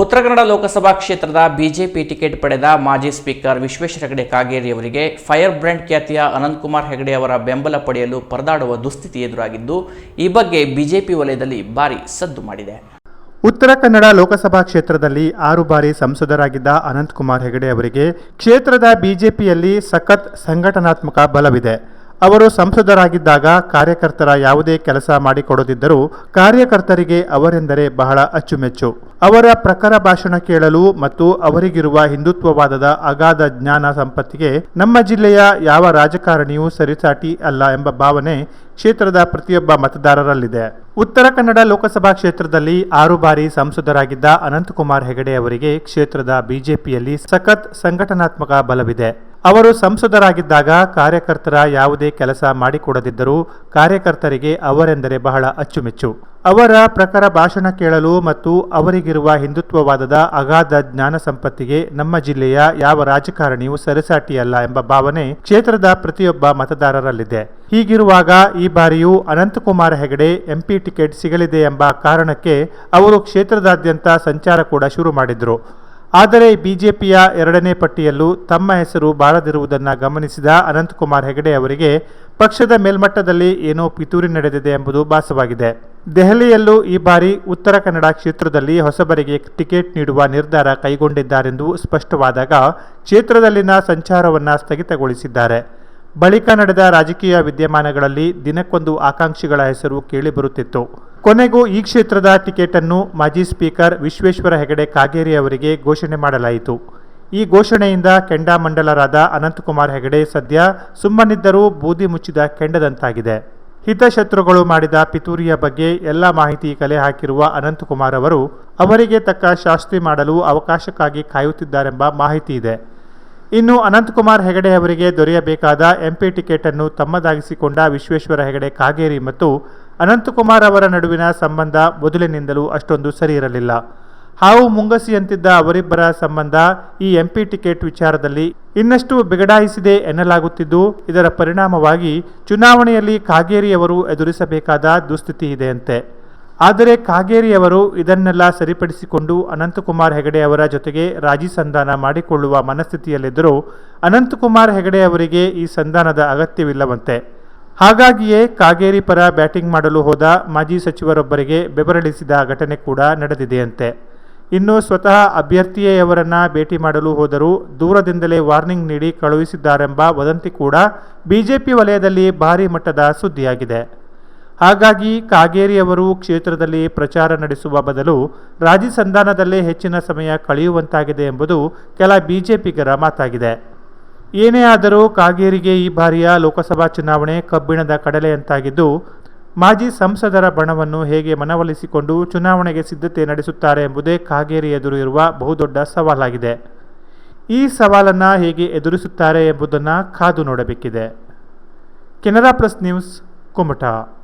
ಉತ್ತರ ಕನ್ನಡ ಲೋಕಸಭಾ ಕ್ಷೇತ್ರದ BJP ticket ಪಡೆದ ಮಾಜಿ ಸ್ಪೀಕರ್ ವಿಶ್ವೇಶ್ವರ ಹೆಗಡೆ ಕಾಗೇರಿ ಅವರಿಗೆ ಫೈರ್ ಬ್ರ್ಯಾಂಡ್ ಖ್ಯಾತಿಯ ಅನಂತಕುಮಾರ್ ಹೆಗಡೆ ಅವರ ಬೆಂಬಲ ಪಡೆಯಲು ಪರದಾಡುವ ದುಸ್ಥಿತಿ ಎದುರಾಗಿದ್ದು, ಈ ಬಗ್ಗೆ ಬಿಜೆಪಿ ವಲಯದಲ್ಲಿ ಭಾರಿ ಸದ್ದು ಮಾಡಿದೆ. ಉತ್ತರ ಕನ್ನಡ ಲೋಕಸಭಾ ಕ್ಷೇತ್ರದಲ್ಲಿ ಆರು ಬಾರಿ ಸಂಸದರಾಗಿದ್ದ ಅನಂತಕುಮಾರ್ ಹೆಗಡೆ ಅವರಿಗೆ ಕ್ಷೇತ್ರದ ಬಿಜೆಪಿಯಲ್ಲಿ ಸಖತ್ ಸಂಘಟನಾತ್ಮಕ ಬಲವಿದೆ. ಅವರು ಸಂಸದರಾಗಿದ್ದಾಗ ಕಾರ್ಯಕರ್ತರ ಯಾವುದೇ ಕೆಲಸ ಮಾಡಿಕೊಡದಿದ್ದರೂ ಕಾರ್ಯಕರ್ತರಿಗೆ ಅವರೆಂದರೆ ಬಹಳ ಅಚ್ಚುಮೆಚ್ಚು. ಅವರ ಪ್ರಖರ ಭಾಷಣ ಕೇಳಲು ಮತ್ತು ಅವರಿಗಿರುವ ಹಿಂದುತ್ವವಾದದ ಅಗಾಧ ಜ್ಞಾನ ಸಂಪತ್ತಿಗೆ ನಮ್ಮ ಜಿಲ್ಲೆಯ ಯಾವ ರಾಜಕಾರಣಿಯೂ ಸರಿಸಾಟಿ ಅಲ್ಲ ಎಂಬ ಭಾವನೆ ಕ್ಷೇತ್ರದ ಪ್ರತಿಯೊಬ್ಬ ಮತದಾರರಲ್ಲಿದೆ. ಉತ್ತರ ಕನ್ನಡ ಲೋಕಸಭಾ ಕ್ಷೇತ್ರದಲ್ಲಿ ಆರು ಬಾರಿ ಸಂಸದರಾಗಿದ್ದ ಅನಂತಕುಮಾರ್ ಹೆಗಡೆ ಅವರಿಗೆ ಕ್ಷೇತ್ರದ ಬಿಜೆಪಿಯಲ್ಲಿ ಸಖತ್ ಸಂಘಟನಾತ್ಮಕ ಬಲವಿದೆ. ಅವರು ಸಂಸದರಾಗಿದ್ದಾಗ ಕಾರ್ಯಕರ್ತರ ಯಾವುದೇ ಕೆಲಸ ಮಾಡಿಕೊಡದಿದ್ದರೂ ಕಾರ್ಯಕರ್ತರಿಗೆ ಅವರೆಂದರೆ ಬಹಳ ಅಚ್ಚುಮೆಚ್ಚು. ಅವರ ಪ್ರಖರ ಭಾಷಣ ಕೇಳಲು ಮತ್ತು ಅವರಿಗಿರುವ ಹಿಂದುತ್ವವಾದದ ಅಗಾಧ ಜ್ಞಾನ ಸಂಪತ್ತಿಗೆ ನಮ್ಮ ಜಿಲ್ಲೆಯ ಯಾವ ರಾಜಕಾರಣಿಯೂ ಸರಿಸಾಟಿಯಲ್ಲ ಎಂಬ ಭಾವನೆ ಕ್ಷೇತ್ರದ ಪ್ರತಿಯೊಬ್ಬ ಮತದಾರರಲ್ಲಿದೆ. ಹೀಗಿರುವಾಗ ಈ ಬಾರಿಯೂ ಅನಂತಕುಮಾರ್ ಹೆಗಡೆ ಎಂಪಿ ಟಿಕೆಟ್ ಸಿಗಲಿದೆ ಎಂಬ ಕಾರಣಕ್ಕೆ ಅವರು ಕ್ಷೇತ್ರದಾದ್ಯಂತ ಸಂಚಾರ ಕೂಡ ಶುರು ಮಾಡಿದ್ರು. ಆದರೆ ಬಿಜೆಪಿಯ ಎರಡನೇ ಪಟ್ಟಿಯಲ್ಲೂ ತಮ್ಮ ಹೆಸರು ಬಾರದಿರುವುದನ್ನು ಗಮನಿಸಿದ ಅನಂತಕುಮಾರ್ ಹೆಗಡೆ ಅವರಿಗೆ ಪಕ್ಷದ ಮೇಲ್ಮಟ್ಟದಲ್ಲಿ ಏನೋ ಪಿತೂರಿ ನಡೆದಿದೆ ಎಂಬುದು ಭಾಸವಾಗಿದೆ. ದೆಹಲಿಯಲ್ಲೂ ಈ ಬಾರಿ ಉತ್ತರ ಕನ್ನಡ ಕ್ಷೇತ್ರದಲ್ಲಿ ಹೊಸಬರಿಗೆ ಟಿಕೆಟ್ ನೀಡುವ ನಿರ್ಧಾರ ಕೈಗೊಂಡಿದ್ದಾರೆಂದು ಸ್ಪಷ್ಟವಾದಾಗ ಕ್ಷೇತ್ರದಲ್ಲಿನ ಸಂಚಾರವನ್ನು ಸ್ಥಗಿತಗೊಳಿಸಿದ್ದಾರೆ. ಬಳಿಕ ನಡೆದ ರಾಜಕೀಯ ವಿದ್ಯಮಾನಗಳಲ್ಲಿ ದಿನಕ್ಕೊಂದು ಆಕಾಂಕ್ಷಿಗಳ ಹೆಸರು ಕೇಳಿಬರುತ್ತಿತ್ತು ಕೊನೆಗೂ ಈ ಕ್ಷೇತ್ರದ ಟಿಕೆಟ್ ಅನ್ನು ಮಾಜಿ ಸ್ಪೀಕರ್ ವಿಶ್ವೇಶ್ವರ ಹೆಗಡೆ ಕಾಗೇರಿ ಅವರಿಗೆ ಘೋಷಣೆ ಮಾಡಲಾಯಿತು. ಈ ಘೋಷಣೆಯಿಂದ ಕೆಂಡಾಮಂಡಲರಾದ ಅನಂತಕುಮಾರ್ ಹೆಗಡೆ ಸದ್ಯ ಸುಮ್ಮನಿದ್ದರೂ ಬೂದಿ ಮುಚ್ಚಿದ ಕೆಂಡದಂತಾಗಿದೆ. ಹಿತಶತ್ರುಗಳು ಮಾಡಿದ ಪಿತೂರಿಯ ಬಗ್ಗೆ ಎಲ್ಲ ಮಾಹಿತಿ ಕಲೆ ಹಾಕಿರುವ ಅನಂತಕುಮಾರ್ ಅವರು, ಅವರಿಗೆ ತಕ್ಕ ಶಾಸ್ತಿ ಮಾಡಲು ಅವಕಾಶಕ್ಕಾಗಿ ಕಾಯುತ್ತಿದ್ದಾರೆಂಬ ಮಾಹಿತಿ ಇದೆ. ಇನ್ನು ಅನಂತಕುಮಾರ್ ಹೆಗಡೆ ಅವರಿಗೆ ದೊರೆಯಬೇಕಾದ ಎಂಪಿ ಟಿಕೆಟ್ ಅನ್ನು ತಮ್ಮದಾಗಿಸಿಕೊಂಡ ವಿಶ್ವೇಶ್ವರ ಹೆಗಡೆ ಕಾಗೇರಿ ಮತ್ತು ಅನಂತಕುಮಾರ್ ಅವರ ನಡುವಿನ ಸಂಬಂಧ ಮೊದಲಿನಿಂದಲೂ ಅಷ್ಟೊಂದು ಸರಿಯಿರಲಿಲ್ಲ ಹಾವು ಮುಂಗಸಿಯಂತಿದ್ದ ಅವರಿಬ್ಬರ ಸಂಬಂಧ ಈ ಎಂಪಿ ಟಿಕೆಟ್ ವಿಚಾರದಲ್ಲಿ ಇನ್ನಷ್ಟು ಬಿಗಡಾಯಿಸಿದೆ ಎನ್ನಲಾಗುತ್ತಿದ್ದು, ಇದರ ಪರಿಣಾಮವಾಗಿ ಚುನಾವಣೆಯಲ್ಲಿ ಕಾಗೇರಿಯವರು ಎದುರಿಸಬೇಕಾದ ದುಸ್ಥಿತಿ ಇದೆಯಂತೆ. ಆದರೆ ಕಾಗೇರಿಯವರು ಇದನ್ನೆಲ್ಲ ಸರಿಪಡಿಸಿಕೊಂಡು ಅನಂತಕುಮಾರ್ ಹೆಗಡೆ ಅವರ ಜೊತೆಗೆ ರಾಜಿ ಸಂಧಾನ ಮಾಡಿಕೊಳ್ಳುವ ಮನಸ್ಥಿತಿಯಲ್ಲಿದ್ದರೂ ಅನಂತಕುಮಾರ್ ಹೆಗಡೆ ಅವರಿಗೆ ಈ ಸಂಧಾನದ ಅಗತ್ಯವಿಲ್ಲವಂತೆ. ಹಾಗಾಗಿಯೇ ಕಾಗೇರಿ ಪರ ಬ್ಯಾಟಿಂಗ್ ಮಾಡಲು ಹೋದ ಮಾಜಿ ಸಚಿವರೊಬ್ಬರಿಗೆ ಬೆಬರಳಿಸಿದ ಘಟನೆ ಕೂಡ ನಡೆದಿದೆಯಂತೆ. ಇನ್ನು ಸ್ವತಃ ಅಭ್ಯರ್ಥಿಯೇ ಅವರನ್ನು ಭೇಟಿ ಮಾಡಲು ಹೋದರೂ ದೂರದಿಂದಲೇ ವಾರ್ನಿಂಗ್ ನೀಡಿ ಕಳುಹಿಸಿದ್ದಾರೆಂಬ ವದಂತಿ ಕೂಡ ಬಿಜೆಪಿ ವಲಯದಲ್ಲಿ ಭಾರಿ ಮಟ್ಟದ ಸುದ್ದಿಯಾಗಿದೆ. ಹಾಗಾಗಿ ಕಾಗೇರಿಯವರು ಕ್ಷೇತ್ರದಲ್ಲಿ ಪ್ರಚಾರ ನಡೆಸುವ ಬದಲು ರಾಜಿ ಸಂಧಾನದಲ್ಲೇ ಹೆಚ್ಚಿನ ಸಮಯ ಕಳೆಯುವಂತಾಗಿದೆ ಎಂಬುದು ಕೆಲ ಬಿಜೆಪಿಗರ ಮಾತಾಗಿದೆ. ಏನೇ ಆದರೂ ಕಾಗೇರಿಗೆ ಈ ಬಾರಿಯ ಲೋಕಸಭಾ ಚುನಾವಣೆ ಕಬ್ಬಿಣದ ಕಡಲೆಯಂತಾಗಿದ್ದು ಮಾಜಿ ಸಂಸದರ ಬಣವನ್ನು ಹೇಗೆ ಮನವೊಲಿಸಿಕೊಂಡು ಚುನಾವಣೆಗೆ ಸಿದ್ಧತೆ ನಡೆಸುತ್ತಾರೆ ಎಂಬುದೇ ಕಾಗೇರಿ ಎದುರು ಇರುವ ಬಹುದೊಡ್ಡ ಸವಾಲಾಗಿದೆ. ಈ ಸವಾಲನ್ನು ಹೇಗೆ ಎದುರಿಸುತ್ತಾರೆ ಎಂಬುದನ್ನು ಕಾದು ನೋಡಬೇಕಿದೆ. Canara plus news Kumta.